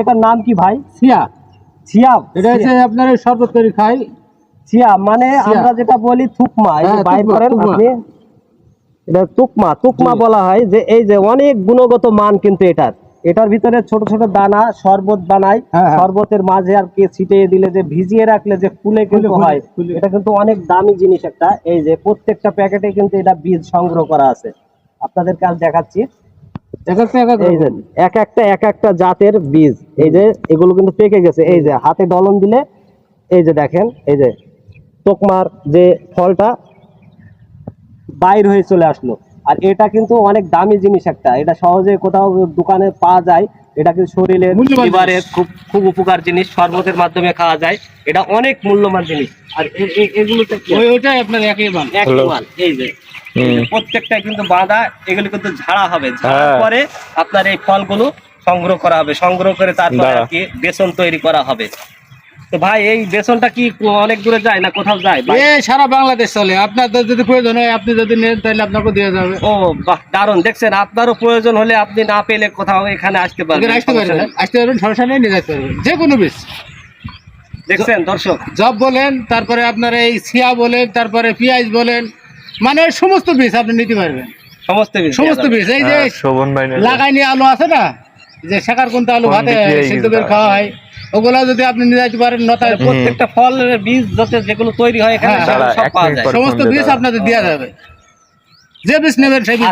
এটার নাম কি ভাই? সিয়া ছিয়া এটা হচ্ছে আপনার শরবত করে খাই। ছিয়া মানে আমরা যেটা বলি থুকমা এই হ্যাঁ, বাইর করেন আপনি। এটা তুকমা তুকমা বলা হয় যে এই যে অনেক গুণগত মান কিন্তু এটার। এটার ভিতরে ছোট ছোট দানা শরবত বানায় হ্যাঁ, হ্যাঁ। শরবতের মাঝে আর কে ছিটিয়ে দিলে যে ভিজিয়ে রাখলে যে ফুলে কিন্তু হয় এটা কিন্তু অনেক দামি জিনিস একটা। এই যে প্রত্যেকটা প্যাকেটে কিন্তু এটা বীজ সংগ্রহ করা আছে। আপনাদের কাজ দেখাচ্ছি। এক একটা এক একটা জাতের বীজ। এই যে, এগুলো কিন্তু পেকে গেছে। এই যে, হাতে ডলন দিলে, এই যে দেখেন, এই যে, তোকমার যে ফলটা বাইর হয়ে চলে আসলো। আর এটা কিন্তু অনেক দামি জিনিস একটা। এটা সহজে কোথাও দোকানে পাওয়া যায়। এটা কিন্তু শরীরের মূল্যবান লিভারে খুব খুব উপকার জিনিস শরবতের মাধ্যমে খাওয়া যায়। এটা অনেক মূল্যবান জিনিস। আর এগুলোতে ওইটাই আপনার একই মান এক মাল, এই যে। প্রত্যেকটা কিন্তু বাঁধা এগুলো কিন্তু ঝাড়া হবে। ঝাড়ার হ্যাঁ। পরে আপনার এই ফলগুলো সংগ্রহ করা হবে। সংগ্রহ করে তারপরে আর কি বেসন তৈরি করা হবে। তো ভাই এই বেসনটা কি অনেক দূরে যায় না কোথাও যায়? এ সারা বাংলাদেশ চলে। আপনাদের যদি প্রয়োজন হয় আপনি যদি নেন তাহলে আপনাকে দিয়ে যাবে। ও বাহ দারুণ। দেখছেন আপনারও প্রয়োজন হলে আপনি না পেলে কোথাও এখানে আসতে পারবেন। এখানে আসতে পারবেন। আসতে পারবেন সমস্যা নেই নিয়ে যেতে পারবেন। যে কোনো বীজ। দেখছেন দর্শক। জব বলেন তারপরে আপনার এই সিয়া বলেন তারপরে পেঁয়াজ বলেন মানে সমস্ত বীজ আপনি নিতে পারবেন। সমস্ত বীজ সমস্ত বীজ এই যে শোভন ভাই নিয়ে লাগাই নিয়ে আলু আছে না? যে শেখার কোনটা আলু ভাতে সিদ্ধ খাওয়া হয়। ওগুলা যদি আপনি নিয়ে যেতে পারেন নতায় প্রত্যেকটা ফলের বীজ যত যেগুলো তৈরি হয় এখানে হ্যাঁ, সব পাওয়া যায়। সমস্ত বীজ আপনাদের দেওয়া যাবে। যে বীজ নেবেন সেই বীজ